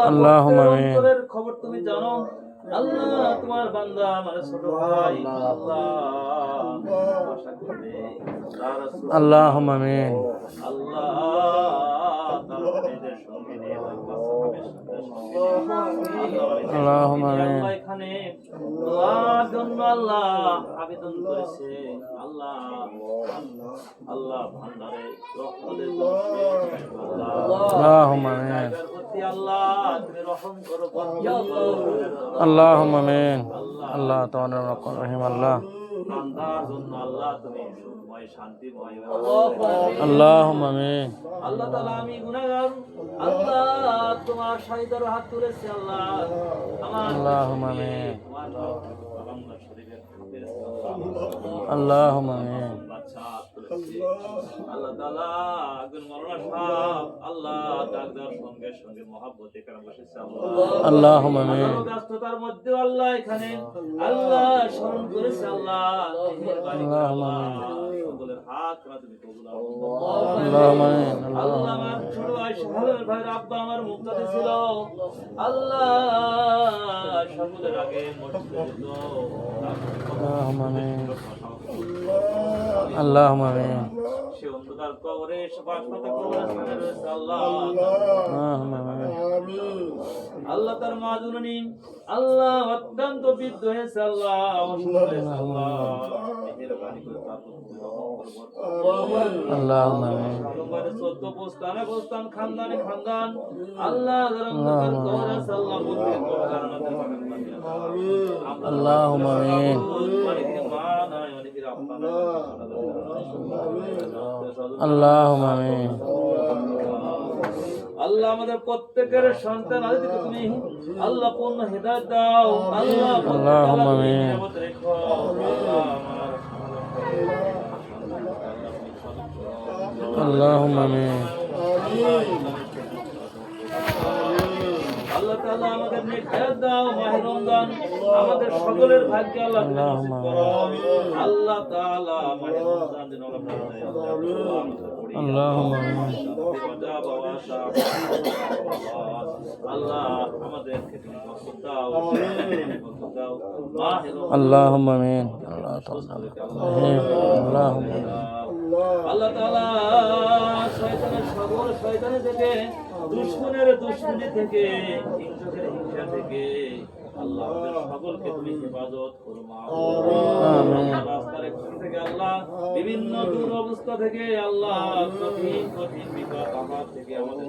আল্লাহ অন্তরের খবর তুমি জানো। আল্লাহ তোমার বান্দা আমার ছোট ভাই। আল্লাহ। আমিন। আল্লাহ আল্লাহ আবেদন আল্লাহ আল্লাহ আল্লাহ আমিন। আল্লাহ তোমার রহিম আল্লাহ। আল্লাহ আল্লাহ তাআলা আমি আল্লাহ তোমার আল্লাহ। আল্লাহ আল্লাহ আমার আব্বা আমার মুক্তাতে ছিল। আল্লাহ সকলের আগে আল্লাহ আল্লাহ। তার মা আল্লাহ অত্যন্ত বৃদ্ধ হয়েছে আল্লাহ। আল্লাহ খানদান আল্লাহ আল্লাহ আমিন। আল্লাহ আমাদের প্রত্যেকের সন্তান আদি তুমি আল্লাহ পূর্ণ হেদায়েত দাও। আল্লাহ আল্লাহ আমিন। আল্লাহ আমিন। আল্লাহ তাআলা আমাদের নেক হায়াত দাও মাহে রমজান আমাদের সকলের ভাগ্যে আল্লাহ তুমি নসিব করো আল্লাহ তাআলা মাহে রমজান দিন আমরা اللهم امين আল্লাহ আমাদেরকে তুমি বরকত দাও বরকত দাও মাহে রমজান اللهم امين الله تعالى امين اللهم امين আল্লাহ। তাআলা শয়তানের সবল শয়তানি থেকে দুশমনের দুশমনি থেকে হিংসকের হিংসা থেকে আল্লাহ সকলকে তুমি হেফাজত করো মা। আমিন। রাস্তার এখান থেকে আল্লাহ বিভিন্ন দূর অবস্থা থেকে আল্লাহ কঠিন কঠিন বিপদ আমার থেকে আমাদের